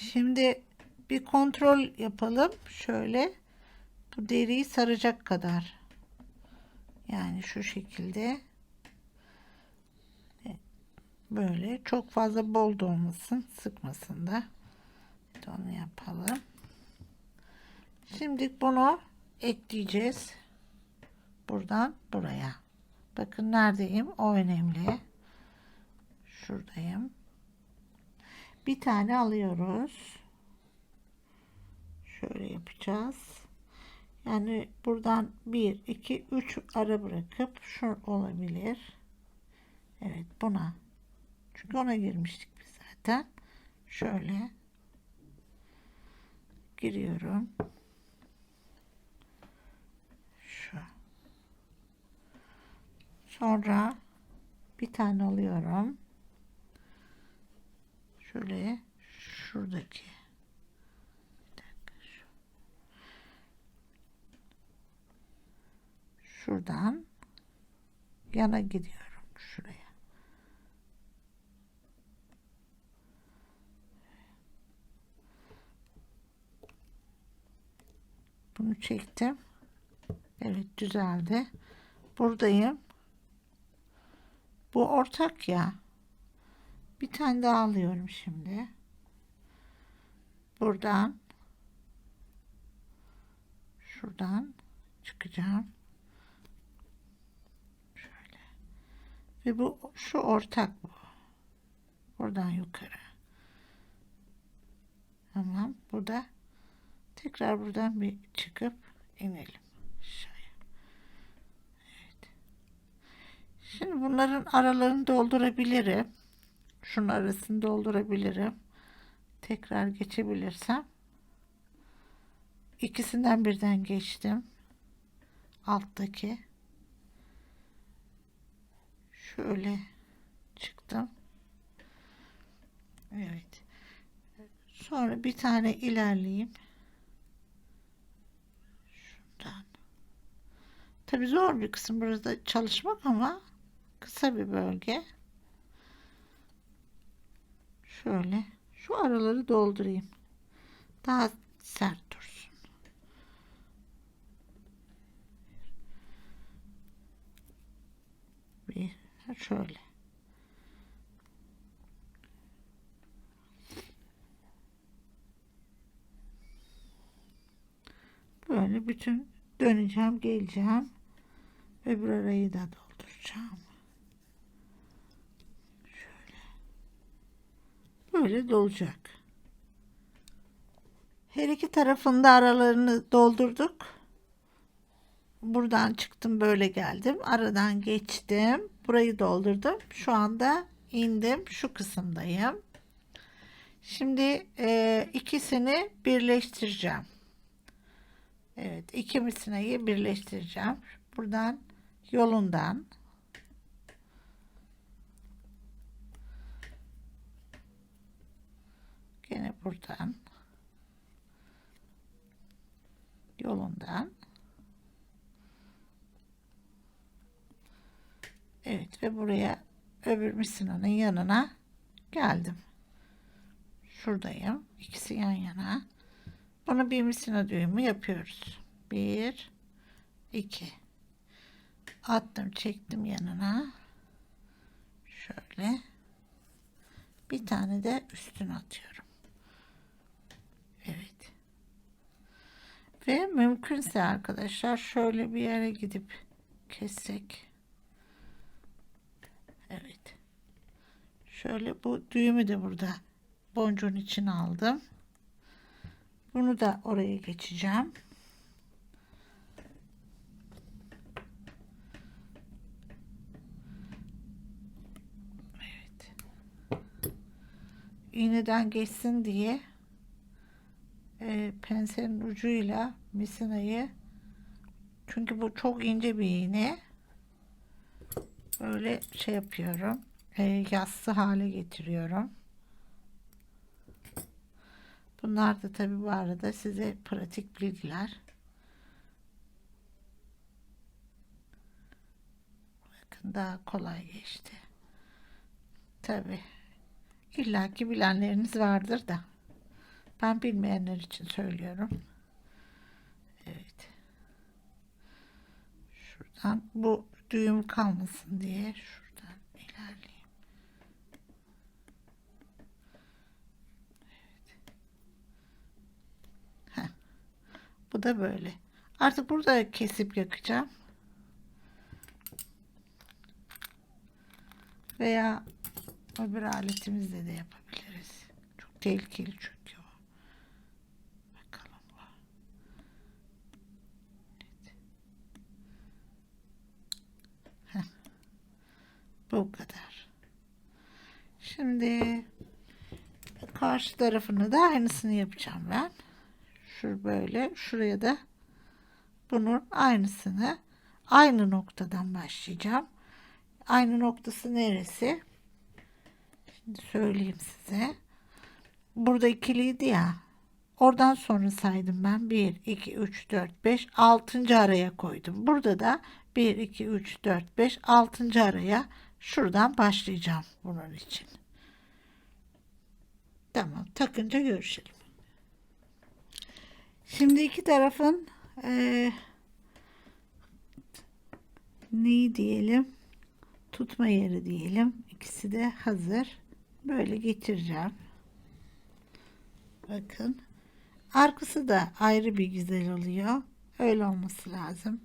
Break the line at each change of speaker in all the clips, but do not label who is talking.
Şimdi bir kontrol yapalım. Şöyle bu deriyi saracak kadar. Yani şu şekilde. Böyle çok fazla bol da olmasın. Sıkmasın da. Onu yapalım. Şimdi bunu ekleyeceğiz. Buradan buraya. Bakın neredeyim? O önemli. Şuradayım. Bir tane alıyoruz. Şöyle yapacağız. Yani buradan 1, 2, 3 ara bırakıp şu olabilir. Evet buna. Çünkü ona girmiştik biz zaten. Şöyle giriyorum. Şu. Sonra bir tane alıyorum. Şöyle şuradaki. Şuradan yana gidiyorum şuraya. Bunu çektim. Evet düzeldi. Buradayım. Bu ortak ya. Bir tane daha alıyorum şimdi. Buradan şuradan çıkacağım. Şöyle. Ve bu şu ortak bu. Buradan yukarı. Tamam. Burada tekrar buradan bir çıkıp inelim. Aşağıya. Evet. Şimdi bunların aralarını doldurabilirim. Şunun arasını doldurabilirim. Tekrar geçebilirsem. İkisinden birden geçtim. Alttaki. Şöyle çıktım. Evet. Sonra bir tane ilerleyeyim. Şuradan. Tabii zor bir kısım burada çalışmak ama kısa bir bölge. Şöyle şu araları doldurayım. Daha sert dursun. Bir şöyle. Böyle bütün döneceğim, geleceğim. Öbür arayı da dolduracağım. Böyle dolacak. Her iki tarafında aralarını doldurduk. Buradan çıktım böyle geldim. Aradan geçtim. Burayı doldurdum. Şu anda indim. Şu kısımdayım. Şimdi e, ikisini birleştireceğim. Evet iki misinayı birleştireceğim. Buradan yolundan Gene buradan yolundan Evet ve buraya öbür misinanın yanına geldim. Şuradayım. İkisi yan yana. Bunu bir misina düğümü yapıyoruz. Bir, iki. Attım, çektim yanına. Şöyle. Bir tane de üstüne atıyorum. Evet. Ve mümkünse arkadaşlar şöyle bir yere gidip kessek. Evet. Şöyle bu düğümü de burada boncuğun içine aldım. Bunu da oraya geçeceğim. Evet. İğneden geçsin diye e, pensenin ucuyla misinayı çünkü bu çok ince bir iğne. Böyle şey yapıyorum e, yassı hale getiriyorum. Bunlar da tabi bu arada size pratik bilgiler. Bakın daha kolay geçti. Tabi illaki bilenleriniz vardır da Ben bilmeyenler için söylüyorum. Evet. Şuradan bu düğüm kalmasın diye şuradan ilerleyeyim. Evet. Heh. Bu da böyle. Artık burada kesip yakacağım. Veya öbür aletimizle de yapabiliriz. Çok tehlikeli çünkü o. Bakalım bu. Evet. Heh. Bu kadar. Şimdi karşı tarafını da aynısını yapacağım ben. Şu böyle şuraya da bunun aynısını aynı noktadan başlayacağım. Aynı noktası neresi? Şimdi söyleyeyim size. Burada ikiliydi ya. Oradan sonra saydım ben. 1, 2, 3, 4, 5, 6. araya koydum. Burada da 1, 2, 3, 4, 5, 6. araya şuradan başlayacağım bunun için. Tamam. Takınca görüşelim. Şimdi iki tarafın eee neyi diyelim? Tutma yeri diyelim. İkisi de hazır. Böyle getireceğim. Bakın. Arkası da ayrı bir güzel oluyor. Öyle olması lazım.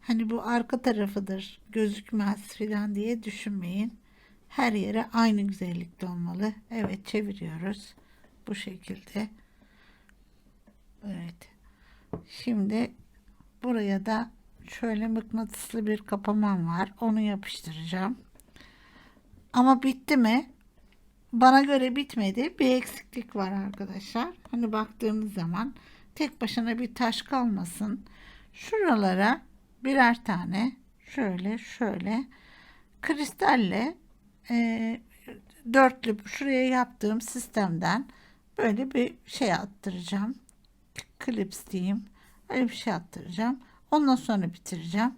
Hani bu arka tarafıdır, gözükmez filan diye düşünmeyin. Her yere aynı güzellikte olmalı. Evet çeviriyoruz. Bu şekilde. Evet. Şimdi buraya da şöyle mıknatıslı bir kapamam var. Onu yapıştıracağım. Ama bitti mi? Bana göre bitmedi. Bir eksiklik var arkadaşlar. Hani baktığımız zaman tek başına bir taş kalmasın. Şuralara birer tane şöyle şöyle kristalle e, dörtlü şuraya yaptığım sistemden böyle bir şey attıracağım. Klips diyeyim. Öyle bir şey attıracağım. Ondan sonra bitireceğim.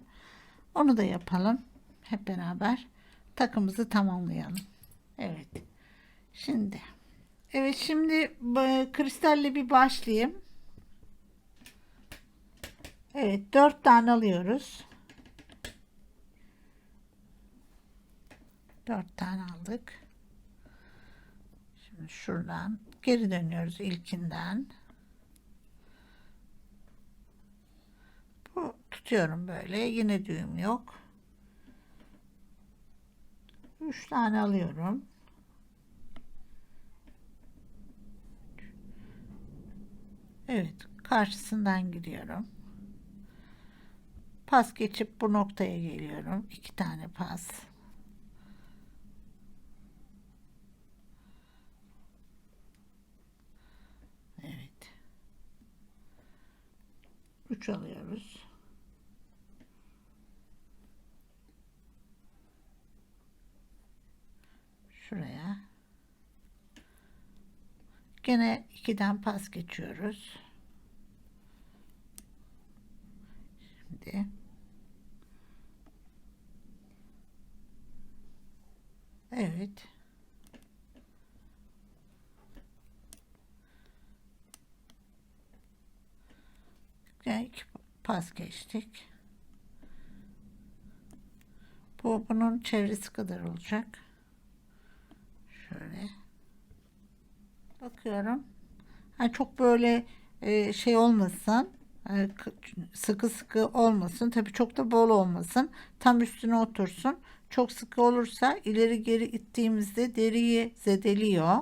Onu da yapalım. Hep beraber takımızı tamamlayalım. Evet. Şimdi. Evet şimdi e, kristalle bir başlayayım. Evet dört tane alıyoruz. Dört tane aldık. Şimdi şuradan geri dönüyoruz ilkinden. Bu tutuyorum böyle. Yine düğüm yok. Üç tane alıyorum. Evet. Karşısından gidiyorum. Pas geçip bu noktaya geliyorum. İki tane pas. Evet. Üç alıyoruz. Şuraya. Gene ikiden pas geçiyoruz. Şimdi Evet. Yani iki pas geçtik. Bu bunun çevresi kadar olacak. Şöyle. Bakıyorum. Yani çok böyle e, şey olmasın. E, sıkı sıkı olmasın. Tabii çok da bol olmasın. Tam üstüne otursun. Çok sıkı olursa ileri geri ittiğimizde deriyi zedeliyor.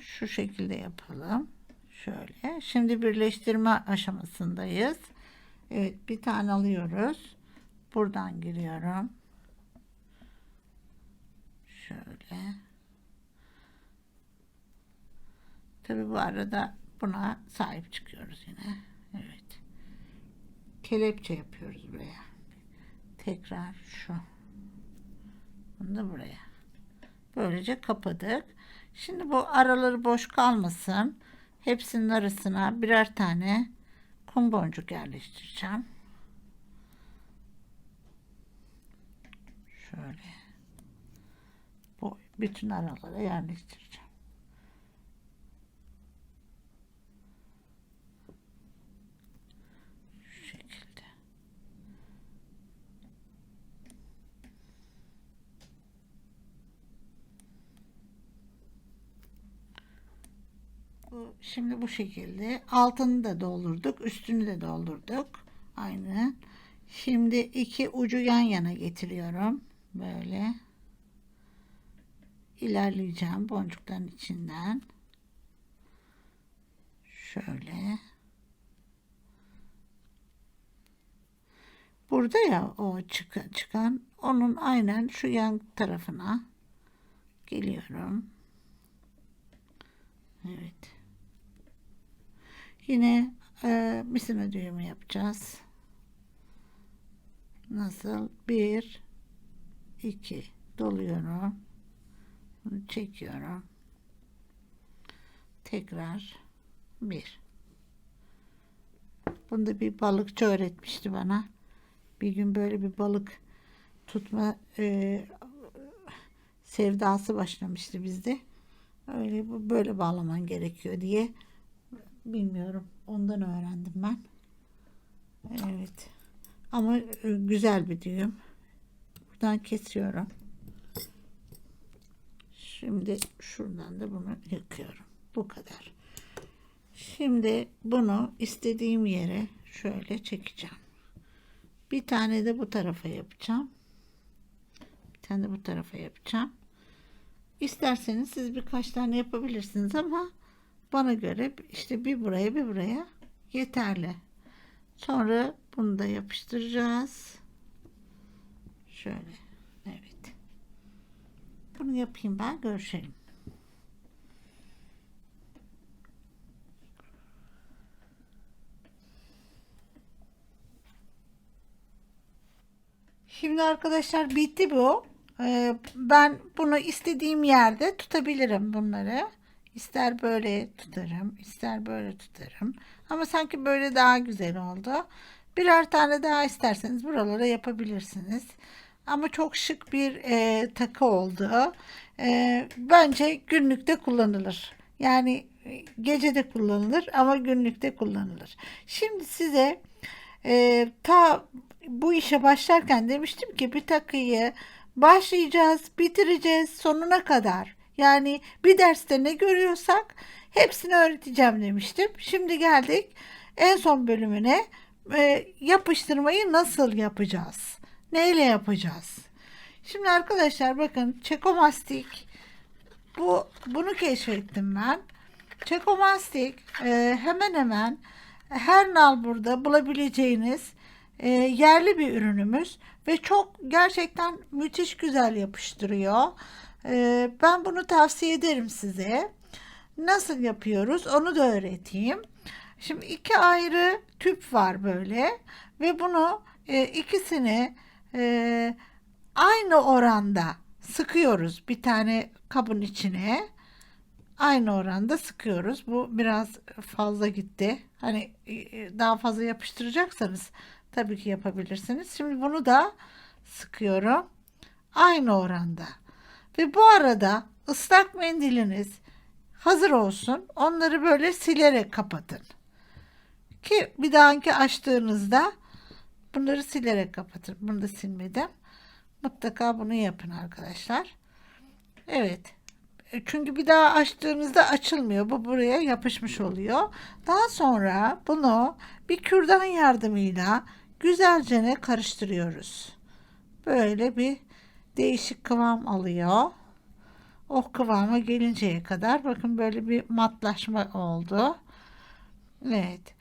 Şu şekilde yapalım. Şöyle. Şimdi birleştirme aşamasındayız. Evet bir tane alıyoruz. Buradan giriyorum. Şöyle. Tabi bu arada buna sahip çıkıyoruz yine. Evet. Kelepçe yapıyoruz buraya. Tekrar şu. Bunu da buraya. Böylece kapadık. Şimdi bu araları boş kalmasın. Hepsinin arasına birer tane kum boncuk yerleştireceğim. Şöyle. Bu bütün aralara yerleştireceğim. Bu, şimdi bu şekilde altını da doldurduk, üstünü de doldurduk. Aynı. Şimdi iki ucu yan yana getiriyorum. Böyle. ilerleyeceğim boncukların içinden. Şöyle. Burada ya o çıkan, çıkan onun aynen şu yan tarafına geliyorum. Evet. Yine e, misina düğümü yapacağız. Nasıl? Bir, iki doluyorum. Bunu çekiyorum. Tekrar bir. Bunu da bir balıkçı öğretmişti bana. Bir gün böyle bir balık tutma e, sevdası başlamıştı bizde. Öyle böyle bağlaman gerekiyor diye bilmiyorum. Ondan öğrendim ben. Evet. Ama e, güzel bir düğüm. Buradan kesiyorum. Şimdi şuradan da bunu yıkıyorum. Bu kadar. Şimdi bunu istediğim yere şöyle çekeceğim. Bir tane de bu tarafa yapacağım. Bir tane de bu tarafa yapacağım. İsterseniz siz birkaç tane yapabilirsiniz ama bana göre işte bir buraya bir buraya yeterli. Sonra bunu da yapıştıracağız. Şöyle. Evet. Bunu yapayım ben görüşelim. Şimdi arkadaşlar bitti bu. Ee, ben bunu istediğim yerde tutabilirim bunları. İster böyle tutarım, ister böyle tutarım. Ama sanki böyle daha güzel oldu. Birer tane daha isterseniz buralara yapabilirsiniz. Ama çok şık bir e, takı oldu. E, bence günlükte kullanılır. Yani e, gecede kullanılır ama günlükte kullanılır. Şimdi size e, ta bu işe başlarken demiştim ki bir takıyı başlayacağız, bitireceğiz sonuna kadar. Yani bir derste ne görüyorsak hepsini öğreteceğim demiştim. Şimdi geldik en son bölümüne e, yapıştırmayı nasıl yapacağız? Neyle yapacağız? Şimdi arkadaşlar bakın çekomastik bu bunu keşfettim ben. Çekomastik e, hemen hemen her nal burada bulabileceğiniz e, yerli bir ürünümüz ve çok gerçekten müthiş güzel yapıştırıyor. E, ben bunu tavsiye ederim size. Nasıl yapıyoruz onu da öğreteyim. Şimdi iki ayrı tüp var böyle ve bunu e, ikisini e, aynı oranda sıkıyoruz bir tane kabın içine aynı oranda sıkıyoruz. Bu biraz fazla gitti. Hani e, daha fazla yapıştıracaksanız tabii ki yapabilirsiniz. Şimdi bunu da sıkıyorum. Aynı oranda. Ve bu arada ıslak mendiliniz hazır olsun. Onları böyle silerek kapatın. Ki bir dahaki açtığınızda bunları silerek kapatın. Bunu da silmedim. Mutlaka bunu yapın arkadaşlar. Evet. Çünkü bir daha açtığınızda açılmıyor. Bu buraya yapışmış oluyor. Daha sonra bunu bir kürdan yardımıyla güzelce karıştırıyoruz. Böyle bir değişik kıvam alıyor. O kıvama gelinceye kadar bakın böyle bir matlaşma oldu. Evet.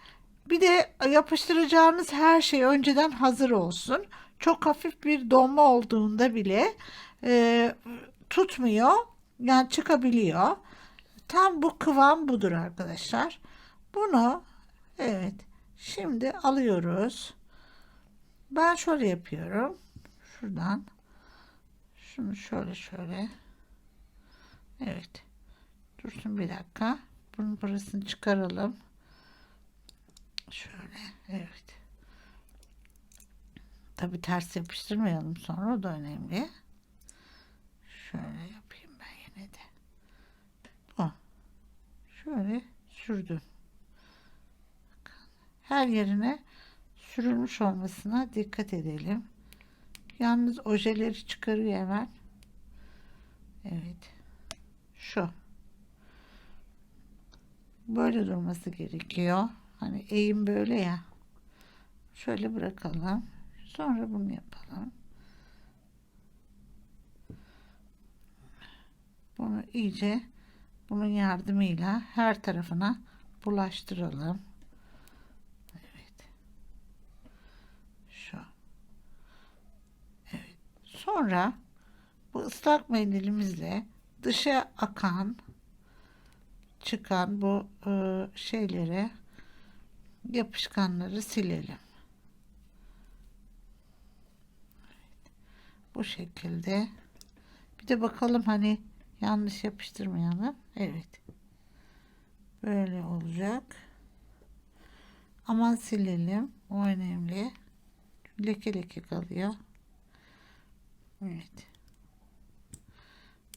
Bir de yapıştıracağınız her şey önceden hazır olsun. Çok hafif bir donma olduğunda bile e, tutmuyor. Yani çıkabiliyor. Tam bu kıvam budur arkadaşlar. Bunu evet şimdi alıyoruz. Ben şöyle yapıyorum. Şuradan şunu şöyle şöyle Evet. Dursun bir dakika. Bunun burasını çıkaralım. Şöyle. Evet. Tabi ters yapıştırmayalım sonra o da önemli. Şöyle yapayım ben yine de. Bu. Şöyle sürdüm. Her yerine sürülmüş olmasına dikkat edelim. Yalnız ojeleri çıkarıyor hemen. Evet. Şu. böyle durması gerekiyor. Hani eğim böyle ya. Şöyle bırakalım. Sonra bunu yapalım. Bunu iyice bunun yardımıyla her tarafına bulaştıralım. Evet. Şu. Evet. Sonra bu ıslak mendilimizle dışa akan çıkan bu e, şeyleri yapışkanları silelim. Bu şekilde. Bir de bakalım hani yanlış yapıştırmayalım. Evet. Böyle olacak. Aman silelim. O önemli. Leke leke kalıyor. Evet.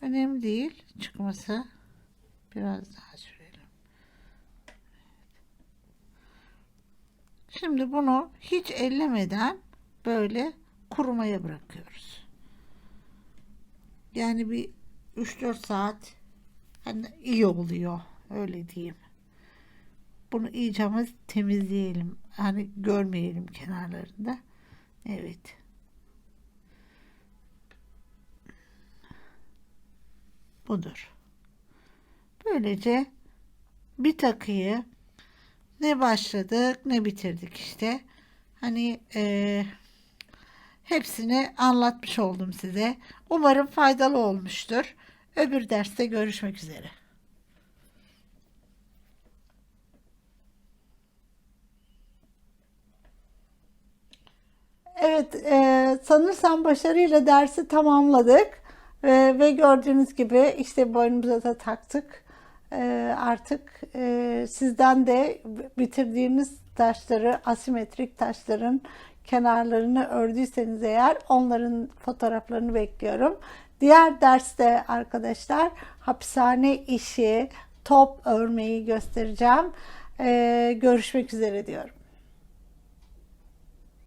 Önemli değil çıkması. Biraz daha sürelim. Şimdi bunu hiç ellemeden böyle kurumaya bırakıyoruz. Yani bir 3-4 saat hani iyi oluyor öyle diyeyim. Bunu iyice temizleyelim. Hani görmeyelim kenarlarında. Evet. Budur. Böylece bir takıyı ne başladık ne bitirdik işte. Hani eee hepsini anlatmış oldum size. Umarım faydalı olmuştur. Öbür derste görüşmek üzere.
Evet, e, sanırsam başarıyla dersi tamamladık E, ve gördüğünüz gibi işte boynumuza da taktık. E, artık e, sizden de bitirdiğiniz taşları, asimetrik taşların kenarlarını ördüyseniz eğer onların fotoğraflarını bekliyorum. Diğer derste arkadaşlar hapishane işi, top örmeyi göstereceğim. E, görüşmek üzere diyorum.